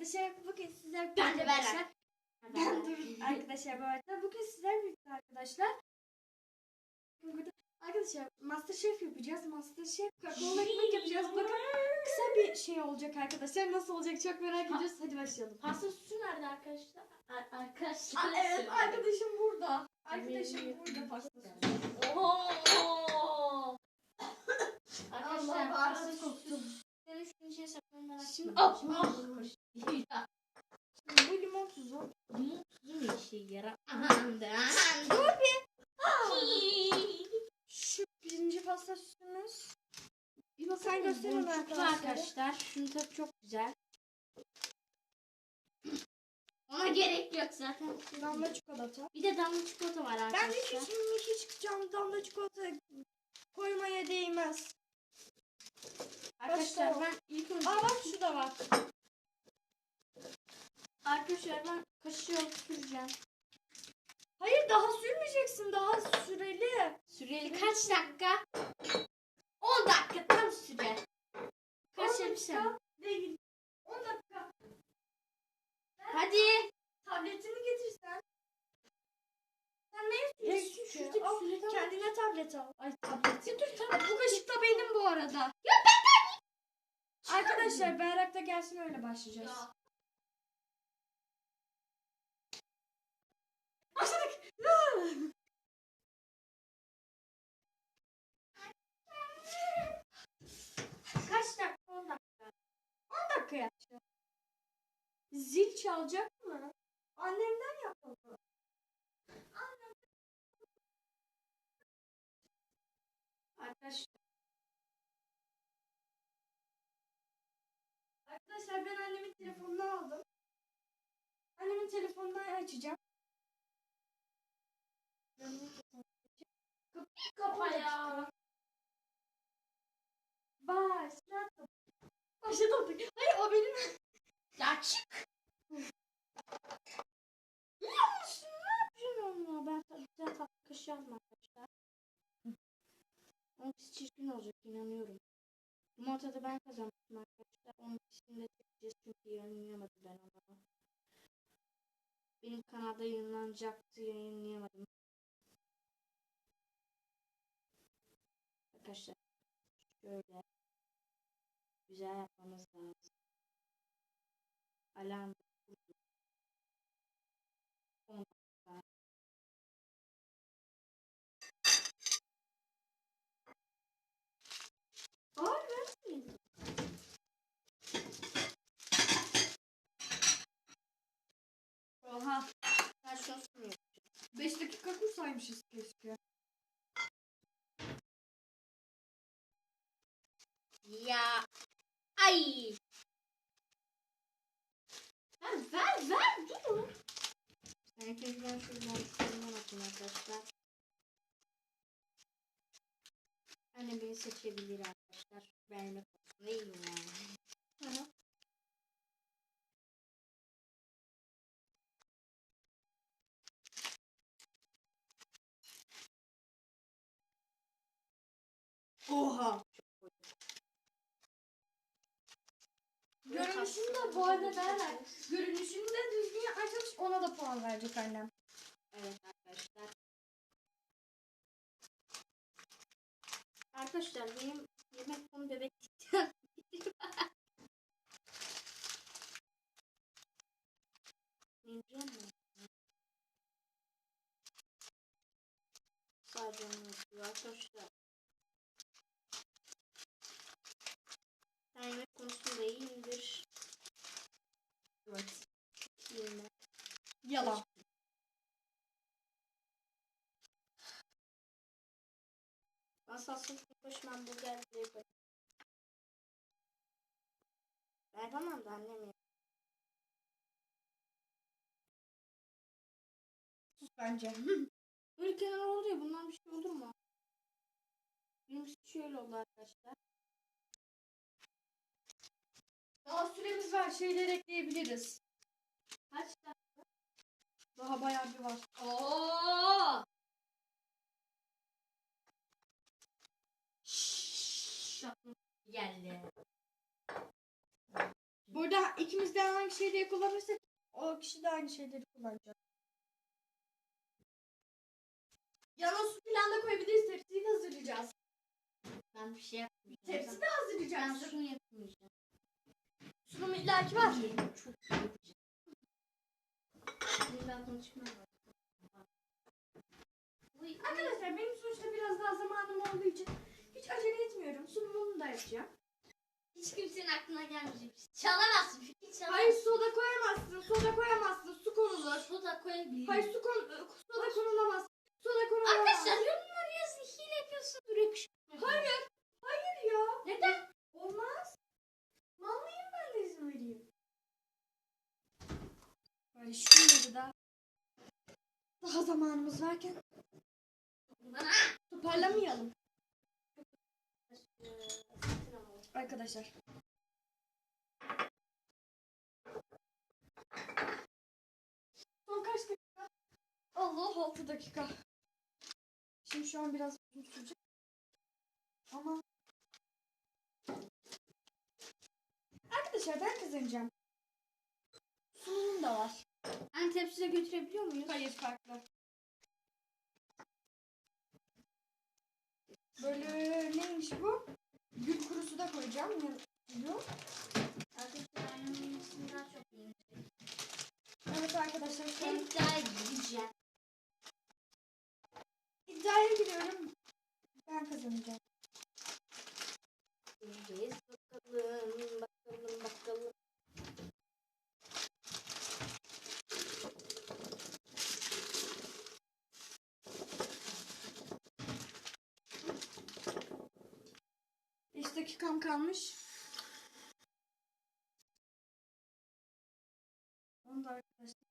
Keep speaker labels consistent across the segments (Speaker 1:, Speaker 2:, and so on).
Speaker 1: arkadaşlar bugün sizler
Speaker 2: Ben de
Speaker 1: arkadaşlar.
Speaker 2: ben.
Speaker 1: Dur arkadaşlar bu arada. Bugün sizler birlikte arkadaşlar. Burada arkadaşlar Masterchef yapacağız. Masterchef ekmek yapacağız. Bakın kısa bir şey olacak arkadaşlar. Nasıl olacak çok merak
Speaker 2: Ha-
Speaker 1: ediyoruz. Hadi başlayalım.
Speaker 2: Pasta süsü nerede arkadaşlar? Ar- arkadaşlar.
Speaker 1: Aa, evet arkadaşım burada. Arkadaşım burada pastası.
Speaker 2: Oho. Arkadaşlar pasta süsü. merak
Speaker 1: Şimdi-. Ah, ah.
Speaker 2: karıştı. Ya,
Speaker 1: Bu limon tuzu.
Speaker 2: Bu tuzun ne işe yarar? Aman da. Dur
Speaker 1: Şu birinci pasta süsümüz. Bir sen göster onu
Speaker 2: Boncuklu
Speaker 1: arkadaşlar.
Speaker 2: arkadaşlar. Şunun tadı çok güzel. Ona gerek yok zaten.
Speaker 1: Damla çikolata.
Speaker 2: Bir de damla çikolata var
Speaker 1: Ben
Speaker 2: arkadaşlar.
Speaker 1: hiç hiç hiç cam damla çikolata koymaya değmez.
Speaker 2: Arkadaşlar
Speaker 1: Başka
Speaker 2: ben ilk önce
Speaker 1: Aa bak şu da var.
Speaker 2: arkadaşlar ben kaşığı süreceğim.
Speaker 1: Hayır daha sürmeyeceksin daha süreli.
Speaker 2: Süreli kaç dakika? 10 dakika tam süre. Kaç
Speaker 1: 10
Speaker 2: yapsam?
Speaker 1: dakika Değil. 10 dakika.
Speaker 2: Hadi.
Speaker 1: Tabletini getirsen. Sen neye süreceksin?
Speaker 2: şuradaki
Speaker 1: Al,
Speaker 2: süreden-
Speaker 1: kendine tablet al. Ay tablet.
Speaker 2: Dur tamam.
Speaker 1: Bu kaşık da benim bu arada.
Speaker 2: Ya benden
Speaker 1: Arkadaşlar Berrak da gelsin öyle başlayacağız.
Speaker 2: Ya.
Speaker 1: Başladık.
Speaker 2: Kaç dakika? 10 dakika.
Speaker 1: 10 dakika yapacağız. Zil çalacak mı? Annemden yapalım.
Speaker 2: Arkadaşlar
Speaker 1: Arkadaşlar ben annemin telefonunu aldım. Annemin telefonundan açacağım. Kap
Speaker 2: kapa ya.
Speaker 1: Başladım. Başladım. Hayır o benim.
Speaker 2: Ya çık.
Speaker 1: Biliyor musun? Ne yapıyorsun?
Speaker 2: Bilmiyorum ya ben tabii bir aldım arkadaşlar. Onun çirkin olacak inanıyorum. Limonata ben kazanmıştım arkadaşlar. Onun ikisini de çekeceğiz çünkü yayınlayamadım ben onu. Benim kanalda yayınlanacaktı yayınlayamadım. Arkadaşlar şöyle güzel yapmamız lazım. Alarm kurdu. 10 dakika. Aa vermeyin.
Speaker 1: Oha.
Speaker 2: Ben şunu yapacağım.
Speaker 1: 5 dakika kursaymışız keşke.
Speaker 2: Ya. Ay. Ver ver ver dur. Ben ilk önce ben şuradan şuradan atayım arkadaşlar. Anne beni seçebilir arkadaşlar.
Speaker 1: De bu arada derler. Görünüşünü de düzgün yapmış ona da puan verecek annem.
Speaker 2: Evet arkadaşlar. Arkadaşlar benim yemek konu Yiyeceğim mi? Sadece onu yapıyor arkadaşlar. Ben yemek konusunda iyiyimdir.
Speaker 1: Evet.
Speaker 2: İyiyim ben.
Speaker 1: Yalan.
Speaker 2: Asasın başıma hamburger bile yaparım. Ben yapamam da annem yapar.
Speaker 1: Sus bence.
Speaker 2: Böyle kenar oldu ya bundan bir şey olur mu? Benimkisi şöyle oldu arkadaşlar.
Speaker 1: Daha süremiz var. Şeyler ekleyebiliriz.
Speaker 2: Kaç dakika?
Speaker 1: Daha bayağı bir var.
Speaker 2: Oo! Aklıma geldi.
Speaker 1: Burada ikimiz de aynı şeyleri kullanırsak o kişi de aynı şeyleri kullanacak. Yalnız su falan da koyabiliriz. Tepsiyi de hazırlayacağız.
Speaker 2: Ben bir şey yapmayacağım.
Speaker 1: Tepsi de
Speaker 2: Ben
Speaker 1: hazırlayacağız.
Speaker 2: şunu yapmayacağım.
Speaker 1: Sunum illaki var.
Speaker 2: Çok yapacağım. Şimdi ben konuşmaya başlayayım. Uy,
Speaker 1: Arkadaşlar benim sonuçta biraz daha zamanım olduğu için hiç acele etmiyorum. Sunumumu da yapacağım.
Speaker 2: Hiç kimsenin aklına gelmeyecek. şey. Çalamazsın. Fikir çalamazsın.
Speaker 1: Hayır soda koyamazsın. Soda koyamazsın. Su konulur.
Speaker 2: Soda koyabilirim.
Speaker 1: Hayır su kon soda konulamaz. Soda konulamaz.
Speaker 2: Arkadaşlar yorumları yazın. Hile yapıyorsun. Direkt
Speaker 1: Hayır. Hayır ya.
Speaker 2: Neden?
Speaker 1: Olmaz. Mıyım ben de izin vereyim. Böyle şunları da daha zamanımız varken toparlamayalım. Arkadaşlar. Son kaç dakika? Allah 6 dakika. Şimdi şu an biraz uzun sürecek. Ama Arkadaşlar ben kazanacağım. Sunumum da var.
Speaker 2: Hani tepsiye götürebiliyor muyuz?
Speaker 1: Hayır farklı. Böyle neymiş bu? Gül kurusu da koyacağım. Diyor?
Speaker 2: Arkadaşlar üstünden çok iyi.
Speaker 1: Evet arkadaşlar
Speaker 2: Ben iddiaya gideceğim.
Speaker 1: iddiaya giriyorum. Ben kazanacağım. Dakikam kalmış. Onu da arkadaşlar.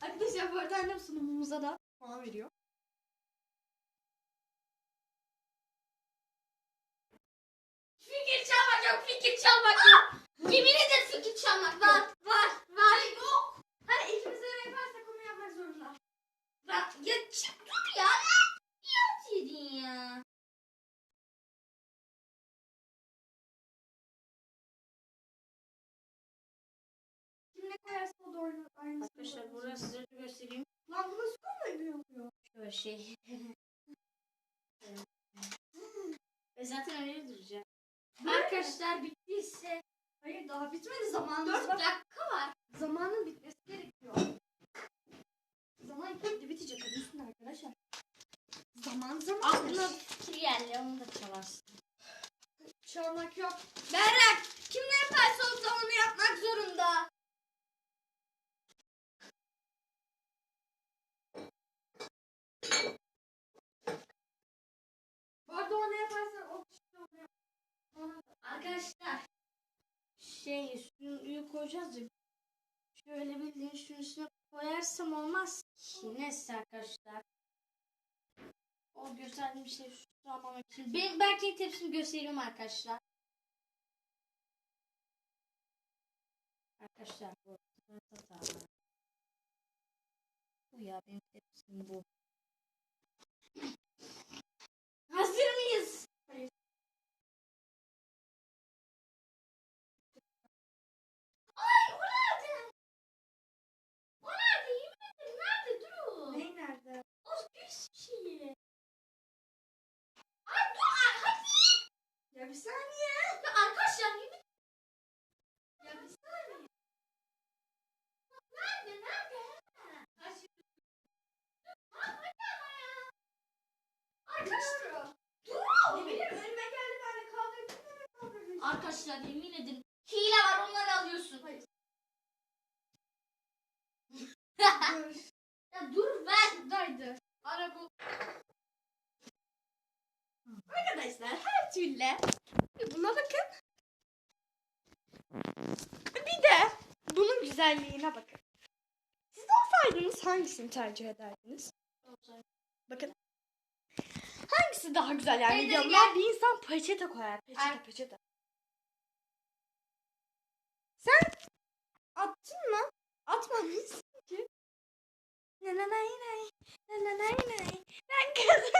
Speaker 1: Arkadaşlar bu arada annem sunumumuza da puan veriyor.
Speaker 2: Fikir çalmak yok, fikir çalmak yok. Yemin ederim fikir çalmak var, var, var. Yok.
Speaker 1: Hani ikimiz de yaparsak onu yapmak zorunda.
Speaker 2: Bak, ya çık dur ya. Ne yedin ya?
Speaker 1: Kim ne koyarsa o da oyunu aynısını
Speaker 2: Arkadaşlar
Speaker 1: koyar.
Speaker 2: burada size de göstereyim.
Speaker 1: Lan bu nasıl koyuluyor?
Speaker 2: Şöyle şey. Ve zaten öyle duracak. Arkadaşlar bittiyse
Speaker 1: Hayır daha bitmedi zamanımız
Speaker 2: 4
Speaker 1: var.
Speaker 2: dakika var.
Speaker 1: Zamanın bitmesi gerekiyor. Zaman bitti bitecek hadi üstüne arkadaşlar. Zaman zaman.
Speaker 2: Aklına fikir geldi onu da çalarsın.
Speaker 1: Çalmak yok. Berrak kim ne yaparsa o da onu yapmak zorunda. Bu arada o ne yaparsa o kişi de onu yap. Ona da.
Speaker 2: Arkadaşlar şey üstünü koyacağız ya. Şöyle bildiğin şunun üstüne koyarsam olmaz ki. Neyse arkadaşlar. O gösterdiğim şey şu sağlamak için. Ben belki tepsimi göstereyim arkadaşlar. Arkadaşlar bu. Bu ya benim tepsim bu. Hazır mıyız?
Speaker 1: Hayır.
Speaker 2: Ay o nerede? O nerede? Yemin ederim nerede? Dur.
Speaker 1: Ne nerede?
Speaker 2: O göz şeyi. Ay dur ay, hadi.
Speaker 1: Ya bir saniye.
Speaker 2: Ya arkadaşlar yemin
Speaker 1: Ya bir saniye.
Speaker 2: Nerede? Nerede? Ha, şimdi- Ha, hadi ama ya. Arkadaşlar. Dur.
Speaker 1: Ne bileyim önüme geldi ben de kaldırdım hemen kaldırdım.
Speaker 2: Arkadaşlar yemin ederim hile var onları alıyorsun.
Speaker 1: Hayır.
Speaker 2: ya
Speaker 1: Dur.
Speaker 2: ver.
Speaker 1: Buradaydı. Araba. Arkadaşlar her türlü buna bakın. Bir de bunun güzelliğine bakın. Siz olsaydınız hangisini tercih ederdiniz? Bakın. Hangisi daha güzel yani?
Speaker 2: Teyze
Speaker 1: Yanına bir insan peçete koyar. Peçete
Speaker 2: Ay.
Speaker 1: peçete. Sen attın mı? atmamışsın ki. Na na nay nay. Na na nay nay. Ben kızım.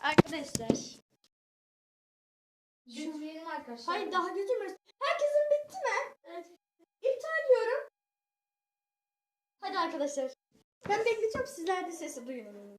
Speaker 1: Arkadaşlar.
Speaker 2: Götürelim arkadaşlar.
Speaker 1: Hayır daha götürmez. Herkesin bitti mi? Evet. İptal diyorum. Hadi arkadaşlar. Ben bekleyeceğim sizler de sesi duyun.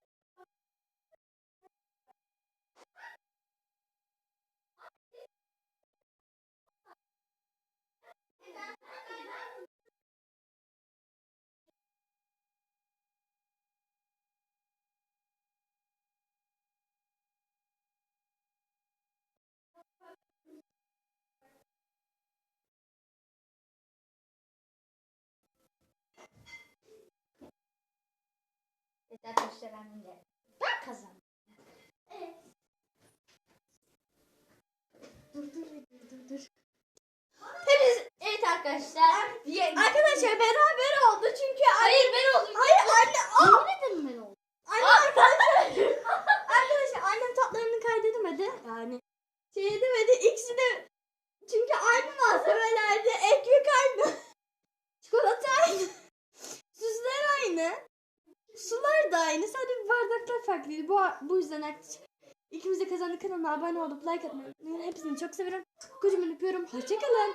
Speaker 2: Evet arkadaşlar ben de. Ben kazandım.
Speaker 1: Dur dur dur dur dur.
Speaker 2: Hepiniz evet arkadaşlar.
Speaker 1: Arkadaşlar beraber oldu çünkü
Speaker 2: Hayır ben oldum.
Speaker 1: Hayır anne. Aa!
Speaker 2: Yemin ederim ben oldum.
Speaker 1: Anne arkadaşlar annem tatlarını kaydedemedi. Yani şey edemedi. İkisi de çünkü aynı malzemelerde ekmek aynı. Çikolata aynı. Süsler aynı. Sular da aynı. Sadece bardaklar farklıydı. Bu, bu yüzden arkadaşlar. Kanalına abone olup like atmayı unutmayın. Hepsini çok seviyorum. Kocaman öpüyorum. Hoşçakalın.